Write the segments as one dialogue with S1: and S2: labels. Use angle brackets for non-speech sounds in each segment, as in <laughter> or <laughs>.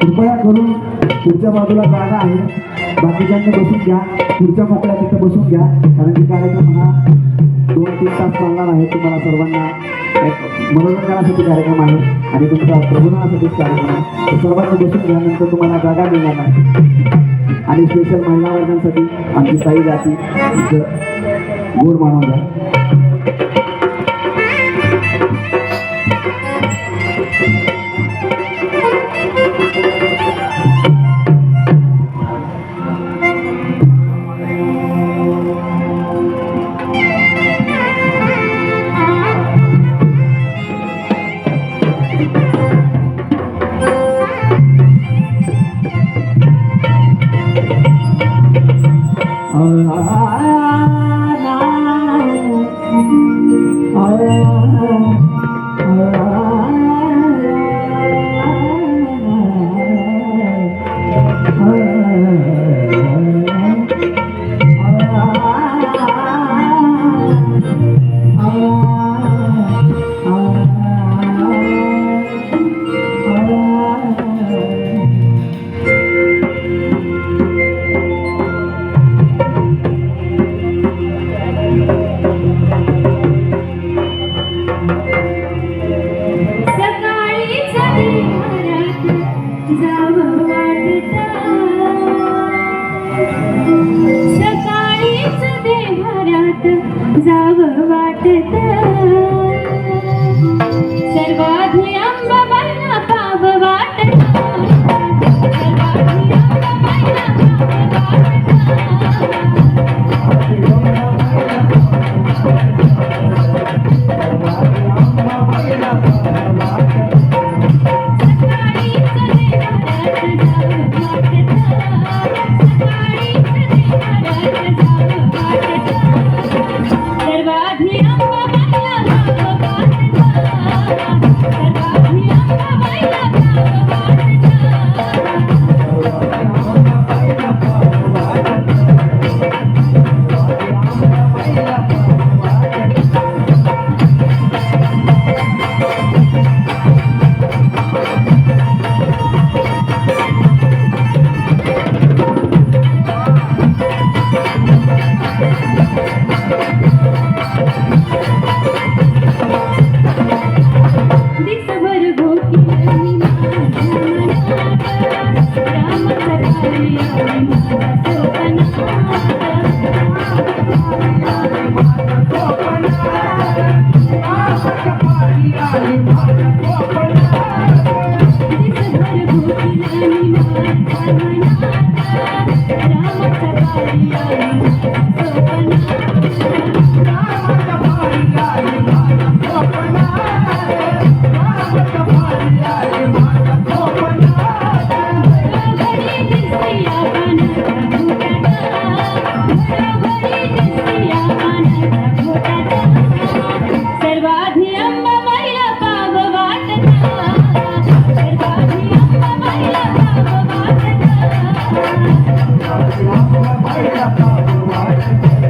S1: कृपया करून पुढच्या बाजूला जागा आहे. बाकीच्यांना बसून घ्या. पुढच्या मोकळ्या तिथं बसून घ्या. कारण की कार्यक्रम हा दोन तीन तास चालणार आहे तुम्हाला सर्वांना. मनोरंजनासाठी कार्यक्रम आहे आणि तुमचा प्रबोधनासाठीच कार्यक्रम आहे. सर्वांना बसून घ्या नंतर तुम्हाला जागा मिळणार नाही. आणि स्पेशल महिला वर्गांसाठी आमची साई जाती गोड
S2: मानवला Oh. this Thank <laughs> you. வாழ்த்து வாழ்த்து வாழ்த்து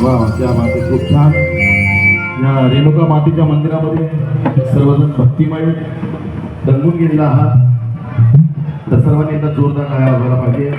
S3: वा त्या बात खूप छान. या रेणुका मातेच्या मंदिरामध्ये सर्वजण भक्तिमय रंगून गेलेला आहात. तर सर्वांनी एकदा जोरदार टाळ्या वाजवायला पाहिजे.